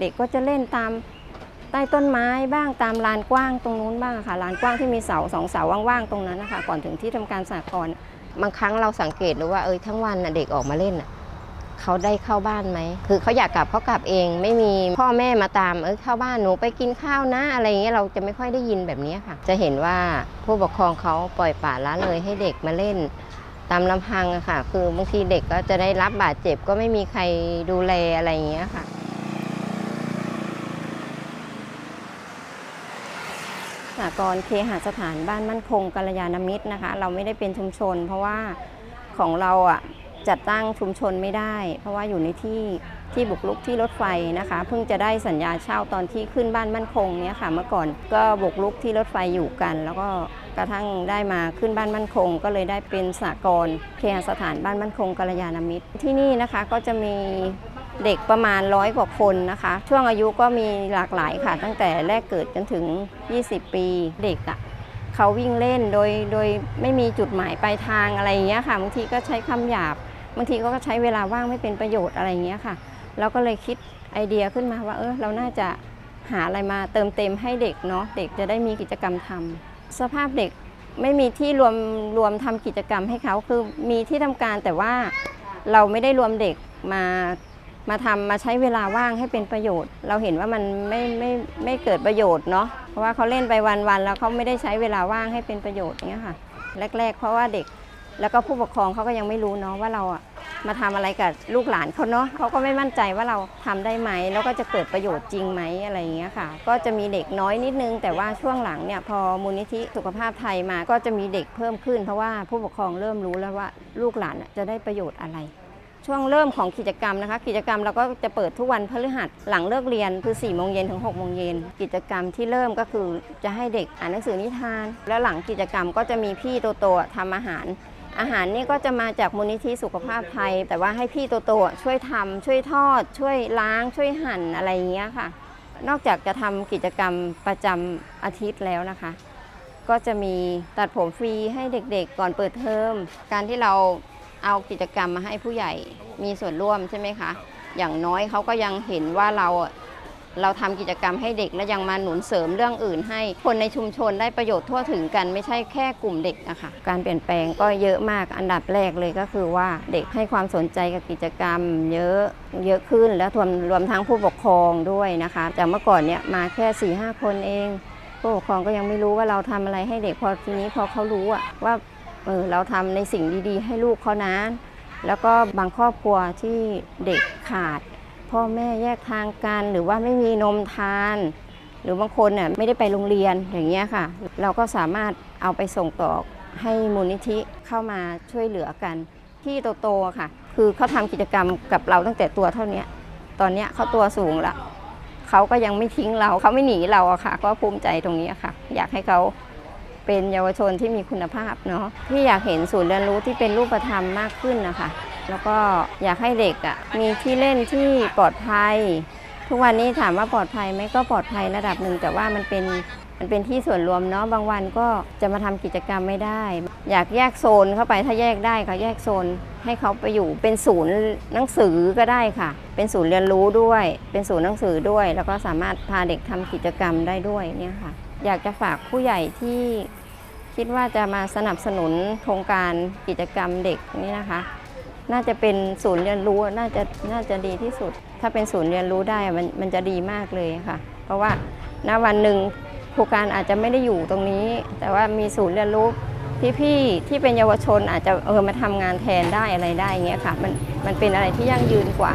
เด็กก็จะเล่นตามใต้ต้นไม้บ้างตามลานกว้างตรงนู้นบ้างค่ะลานกว้างที่มีเสาสองเสาว่างๆตรงนั้นนะคะก่อนถึงที่ทำการสากลบางครั้งเราสังเกตดูว่าเอยทั้งวันน่ะเด็กออกมาเล่นน่ะเขาได้เข้าบ้านไหมคือเขาอยากกลับเขากลับเอง ไม่มีพ่อแม่มาตามเออเข้าบ้านหนูไปกินข้าวนะอะไรเงี้ยเราจะไม่ค่อยได้ยินแบบนี้ค่ะ จะเห็นว่าผู้ปกครองเขาปล่อยป่าละเลยให้เด็กมาเล่นตามลำพังอะค่ะ คือบางทีเด็กก็จะได้รับบาดเจ็บก็ไม่มีใครดูแลอะไรอย่างเงี้ยค่ะ สากรเคหสถานบ้านมั่นคงกัลยาณมิตรนะคะ เราไม่ได้เป็นชุมชน เพราะว่าของเราอะจัดตั้งชุมชนไม่ได้ เพราะว่าอยู่ในที่ที่บุกรุกที่รถไฟนะคะ เพิ่งจะได้สัญญาเช่าตอนที่ขึ้นบ้านมั่นคงเนี้ยค่ะ เมื่อก่อนก็บุกรุกที่รถไฟอยู่กัน แล้วก็กระทั่งได้มาขึ้นบ้านมั่นคง ก็เลยได้เป็นสากรณ์เคหสถานบ้านมั่นคงกัลยาณมิตรที่นี่นะคะก็จะมี เด็กประมาณร้อยกว่าคนนะคะ ช่วงอายุก็มีหลากหลายค่ะ ตั้งแต่แรกเกิดจนถึง 20 ปีเด็กอะ่ะเขาวิ่งเล่นโดยโดยไม่มีจุดหมายปลายทางอะไรอย่างเงี้ยค่ะบางทีก็ใช้คำหยาบบางทีก็ใช้เวลาว่างไม่เป็นประโยชน์อะไรอย่างเงี้ยค่ะ เราก็เลยคิดไอเดียขึ้นมาว่าเออเราน่าจะหาอะไรมาเติมเต็มให้เด็กเนาะเด็กจะได้มีกิจกรรมทำสภาพเด็กไม่มีที่รวมรวมทำกิจกรรมให้เขาคือมีที่ทำการแต่ว่าเราไม่ได้รวมเด็กมา มาทำมาใช้เวลาว่างให้เป็นประโยชน์ เราเห็นว่ามันไม่ไม่ไม่เกิดประโยชน์เนาะเพราะว่าเขาเล่นไปวันๆแล้วเขาไม่ได้ใช้เวลาว่างให้เป็นประโยชน์อย่างเงี้ยค่ะ แรก ๆ เพราะว่าเด็กแล้วก็ผู้ปกครองเขาก็ยังไม่รู้เนาะว่าเราอะมาทำอะไรกับลูกหลานเขาเนาะเขาก็ไม่มั่นใจว่าเราทำได้ไหมแล้วก็จะเกิดประโยชน์จริงไหมอะไรอย่างเงี้ยค่ะ ก็จะมีเด็กน้อยนิดนึง แต่ว่าช่วงหลังเนี่ยพอมูลนิธิสุขภาพไทยมาก็จะมีเด็กเพิ่มขึ้น เพราะว่าผู้ปกครองเริ่มรู้แล้วว่าลูกหลานจะได้ประโยชน์อะไร ช่วงเริ่มของกิจกรรมนะคะ กิจกรรมเราก็จะเปิดทุกวันพฤหัสหลังเลิกเรียนคือ4ี่โมงเย็นถึง6กโมงเย็นกิจกรรมที่เริ่มก็คือจะให้เด็กอ่านหนังสือนิทาน แล้วหลังกิจกรรมก็จะมีพี่โตๆทำอาหาร อาหารนี่ก็จะมาจากมูลนิธิสุขภาพไทย แต่ว่าให้พี่โตๆช่วยทำช่วยทอด ช่วยล้าง ช่วยหั่นอะไรอย่างเงี้ยค่ะ นอกจากจะทำกิจกรรมประจำอาทิตย์แล้วนะคะ ก็จะมีตัดผมฟรีให้เด็กๆ ก่อนเปิดเทอมการที่เรา เอากิจกรรมมาให้ผู้ใหญ่มีส่วนร่วมใช่ไหมคะ อย่างน้อยเขาก็ยังเห็นว่าเราเราทำกิจกรรมให้เด็กและยังมาหนุนเสริมเรื่องอื่น ให้คนในชุมชนได้ประโยชน์ทั่วถึงกันไม่ใช่แค่กลุ่มเด็กนะคะการเปลี่ยนแปลงก็เยอะมากอันดับแรกเลยก็คือว่าเด็กให้ความสนใจกับกิจกรรม เยอะเยอะขึ้นแล้วรวมรวมทั้งผู้ปกครองด้วยนะคะจากเมื่อก่อนเนี่ยมาแค่4ี่ห้าคนเองผู้ปกครองก็ยังไม่รู้ว่าเราทำอะไรให้เด็กพอทีนี้พอเขารู้ว่า เออเราทำในสิ่งดีๆ ให้ลูกเขานะ แล้วก็บางครอบครัวที่เด็กขาด พ่อแม่แยกทางกันหรือว่าไม่มีนมทาน หรือบางคนเนี่ยไม่ได้ไปโรงเรียนอย่างเงี้ยค่ะ เราก็สามารถเอาไปส่งต่อให้มูลนิธิเข้ามาช่วยเหลือกัน ที่โตๆค่ะ คือเขาทำกิจกรรมกับเราตั้งแต่ตัวเท่านี้ตอนเนี้ยเขาตัวสูงละเขาก็ยังไม่ทิ้งเราเขาไม่หนีเราอะค่ะ ก็ภูมิใจตรงนี้ค่ะ อยากให้เขา เป็นเยาวชนที่มีคุณภาพเนาะที่อยากเห็นศูนย์เรียนรู้ที่เป็นรูปธรรมมากขึ้นนะคะแล้วก็อยากให้เด็กอะมีที่เล่นที่ปลอดภัย ทุกวันนี้ถามว่าปลอดภัยไหมก็ปลอดภัยระดับหนึ่ง แต่ว่ามันเป็นมันเป็นที่ส่วนรวมเนาะบางวันก็จะมาทำกิจกรรมไม่ได้ อยากแยกโซนเข้าไปถ้าแยกได้ก็แยกโซนให้เขาไปอยู่เป็นศูนย์หนังสือก็ได้ค่ะ เป็นศูนย์เรียนรู้ด้วย เป็นศูนย์หนังสือด้วย แล้วก็สามารถพาเด็กทำกิจกรรมได้ด้วยเนี่ยค่ะ อยากจะฝากผู้ใหญ่ที่คิดว่าจะมาสนับสนุนโครงการกิจกรรมเด็กนี่นะคะ น่าจะเป็นศูนย์เรียนรู้น่าจะน่าจะดีที่สุด ถ้าเป็นศูนย์เรียนรู้ได้มันมันจะดีมากเลยค่ะ เพราะว่าณวันหนึ่งโครูการอาจจะไม่ได้อยู่ตรงนี้ แต่ว่ามีศูนย์เรียนรู้พี่ๆที่เป็นเยาวชนอาจจะเออมาทำงานแทนได้อะไรได้เงี้ยค่ะมันมันเป็นอะไรที่ยั่งยืนกว่า